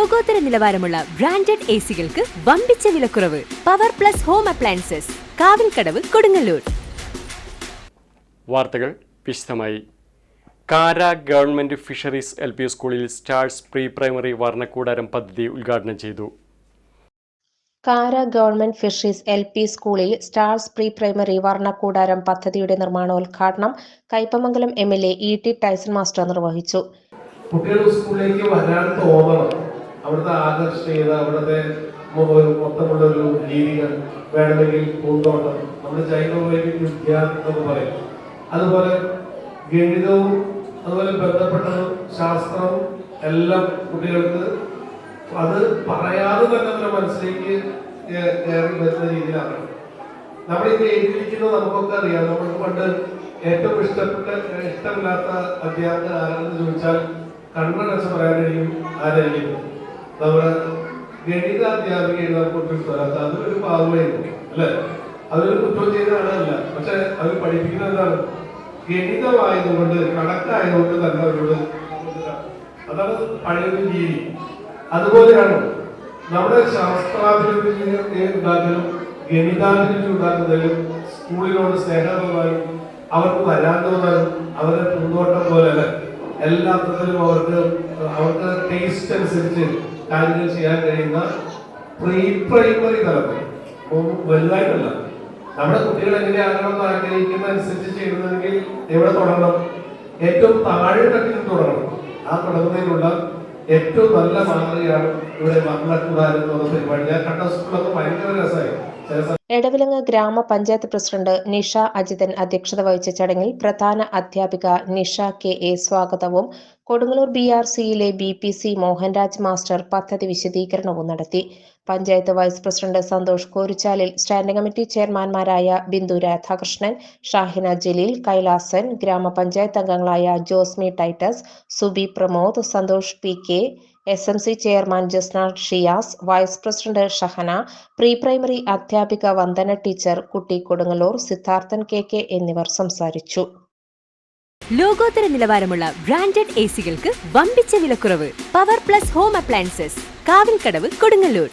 ലോകോത്തര നിലവാരമുള്ള branded A സികൾക്ക് വമ്പിച്ച വിലക്കുറവ്. Power plus home appliances Kavilkadavu Kodungallur. വാർത്തകൾ വിശദമായി. Kara government fisheries L P സ്കൂളിൽ സ്റ്റാർസ് പ്രീ പ്രൈമറി വർണക്കൂടാരം പദ്ധതി ഉദ്ഘാടനം ചെയ്തു. Kara government fisheries L P സ്കൂളിൽ സ്റ്റാർസ് പ്രീ പ്രൈമറി വർണക്കൂടാരം പദ്ധതിയുടെ നിർമ്മാണോദ്ഘാടനം Kaipamangalam M L A E T Tyson master നിർവഹിച്ചു. കുട്ടികൾ സ്കൂളിലേക്ക് വരാൻ തോന്നണം. അവിടുത്തെ ആകർഷണീയത അവിടുത്തെ മൊത്തമുള്ള ഒരു രീതികൾ വേണമെങ്കിൽ പൂന്തോട്ടം നമ്മുടെ ജൈവവൈവിധ്യ വിദ്യ എന്ന് പറയും. അതുപോലെ ഗണിതവും അതുപോലെ ബന്ധപ്പെട്ട ശാസ്ത്രവും എല്ലാം കുട്ടികൾക്ക് അത് പറയാതെ തന്നെ നമ്മുടെ മനസ്സിലേക്ക് കയറി വരുന്ന രീതിയിലാണ്. നമ്മളിത് എഴുതിയിരിക്കുന്നത് നമുക്കൊക്കെ അറിയാം. നമുക്ക് പണ്ട് ഏറ്റവും ഇഷ്ടപ്പെട്ട ഇഷ്ടമില്ലാത്ത അധ്യാപകൻ ആരാണെന്ന് ചോദിച്ചാൽ കണ്ണടച്ച് പറയാൻ കഴിയും. ആരായിരിക്കും? നമ്മുടെ ഗണിത നമുക്ക് ഒട്ടും ഇഷ്ടമല്ലാത്ത അതൊരു പാവമായിരുന്നു അല്ലേ? അതൊരു കുറ്റം ചെയ്ത ആളല്ല. പക്ഷെ അവർ പഠിപ്പിക്കുന്നത് എന്താണ്? ഗണിതമായതുകൊണ്ട് കണക്കായതുകൊണ്ട് തന്നെ അവരോട് അതാണ് പഴയൊരു രീതി. അതുപോലെയാണ് നമ്മുടെ ശാസ്ത്രാഭിരുചി ഉണ്ടാക്കലും ഗണിതാഭിരുചി ഉണ്ടാക്കുന്നതിലും സ്കൂളിനോട് സ്നേഹം തോന്നാനും അവർക്ക് വരാൻ തോന്നാനും അവരുടെ പൂന്തോട്ടം പോലെ എല്ലാത്തിലും അവർക്ക് അവർക്ക് ടേസ്റ്റ് അനുസരിച്ച് കാര്യങ്ങൾ ചെയ്യാൻ കഴിയുന്ന പ്രീ പ്രൈമറി തലത്തിൽ. വലുതായിട്ടല്ല. നമ്മുടെ കുട്ടികൾ എങ്ങനെയാകണമെന്ന് ആഗ്രഹിക്കുന്ന അനുസരിച്ച് ചെയ്യുന്നതെങ്കിൽ എവിടെ തുടങ്ങണം? ഏറ്റവും താഴെ തട്ടിൽ തുടങ്ങണം. ആ തുടങ്ങുന്നതിനുള്ള ഏറ്റവും നല്ല മാതൃകയാണ് ഇവിടെ മക്കളക്കൂടാരം പരിപാടി. ഞാൻ കണ്ട സ്കൂളൊക്കെ ഭയങ്കര രസമായി. എടവിലങ്ങ് ഗ്രാമപഞ്ചായത്ത് പ്രസിഡന്റ് നിഷ അജിതൻ അധ്യക്ഷത വഹിച്ച ചടങ്ങിൽ പ്രധാന അധ്യാപിക നിഷ കെ എ സ്വാഗതവും കൊടുങ്ങല്ലൂർ ബി ആർ സിയിലെ B P C Mohanraj master പദ്ധതി വിശദീകരണവും നടത്തി. Panchayat vice president Santhosh Korichalil standing committee ചെയർമാൻമാരായ Bindu Radhakrishnan Shahina Jaleel Kailasan ഗ്രാമപഞ്ചായത്ത് അംഗങ്ങളായ Josmi Titus Subi Pramod Santhosh P K S M C chairman Jasna Shiyas vice president Shahana pre primary അധ്യാപിക Vandana teacher കുട്ടി Kodungallur Siddharthan K K എന്നിവർ സംസാരിച്ചു. ലോകോത്തര നിലവാരമുള്ള ബ്രാൻഡഡ് സികൾക്ക് വമ്പിച്ച വിലക്കുറവ് power plus home appliances Kavilkadavu Kodungallur.